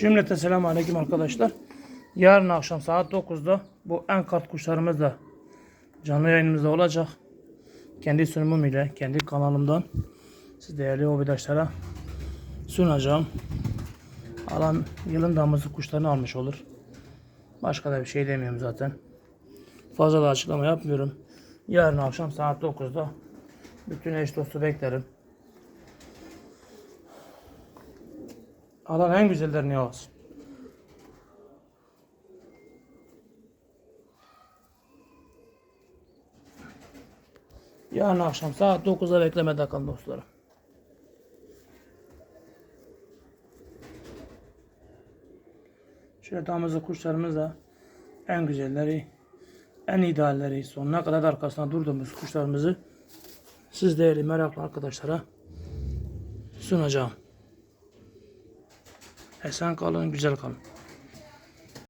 Cümlete selamun aleyküm arkadaşlar. Yarın akşam saat 9'da bu en kat kuşlarımız da canlı yayınımızda olacak. Kendi sunumum ile kendi kanalımdan siz değerli hobidaşlara sunacağım. Alan yılın damızlık kuşlarını almış olur. Başka da bir şey demiyorum zaten. Fazla da açıklama yapmıyorum. Yarın akşam saat 9'da bütün eş dostu beklerim. Alan en güzellerini alsın. Yarın akşam saat 9'da beklemede kalın dostlarım. Şöyle damızlı kuşlarımız da en güzelleri, en idealleri, sonuna kadar arkasında durduğumuz kuşlarımızı siz değerli meraklı arkadaşlara sunacağım. Esen kalın, güzel kalın.